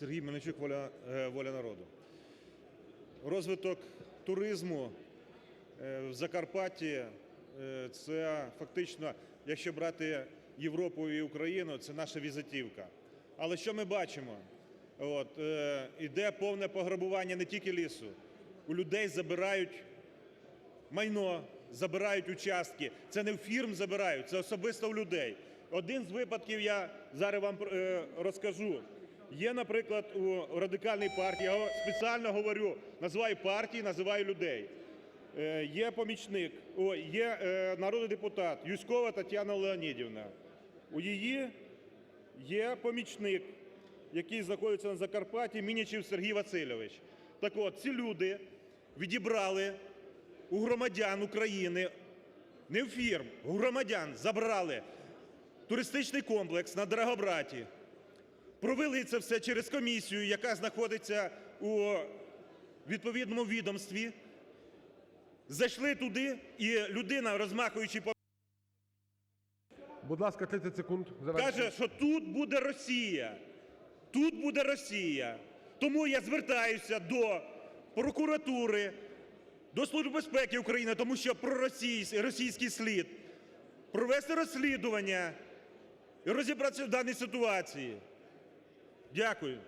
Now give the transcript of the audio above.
Сергій Мельничук, воля, е, воля народу. Розвиток туризму е, в Закарпатті е, це фактично, якщо брати Європу і Україну, це наша візитівка. Але що ми бачимо? От, іде повне пограбування не тільки лісу. У людей забирають майно, забирають участки. Це не в фірм забирають, це особисто в людей. Один з випадків я зараз вам розкажу. Є, наприклад, у радикальній партії, я спеціально говорю, називаю партії, називаю людей. Е, Є помічник, є е, народний депутат Юськова Тетяна Леонідівна. У її є помічник, який знаходиться на Закарпатті, Мінічів Сергій Васильович. Так от, ці люди відібрали у громадян України, не в фірм, у громадян забрали туристичний комплекс на Драгобраті, провели це все через комісію, яка знаходиться у відповідному відомстві, зайшли туди, і людина, розмахуючи по Будь ласка, 30 секунд. каже, що тут буде Росія. Тут буде Росія. Тому я звертаюся до прокуратури, до Служби безпеки України, тому що проросійський російський слід провести розслідування і розібратися в даній ситуації. Дякую.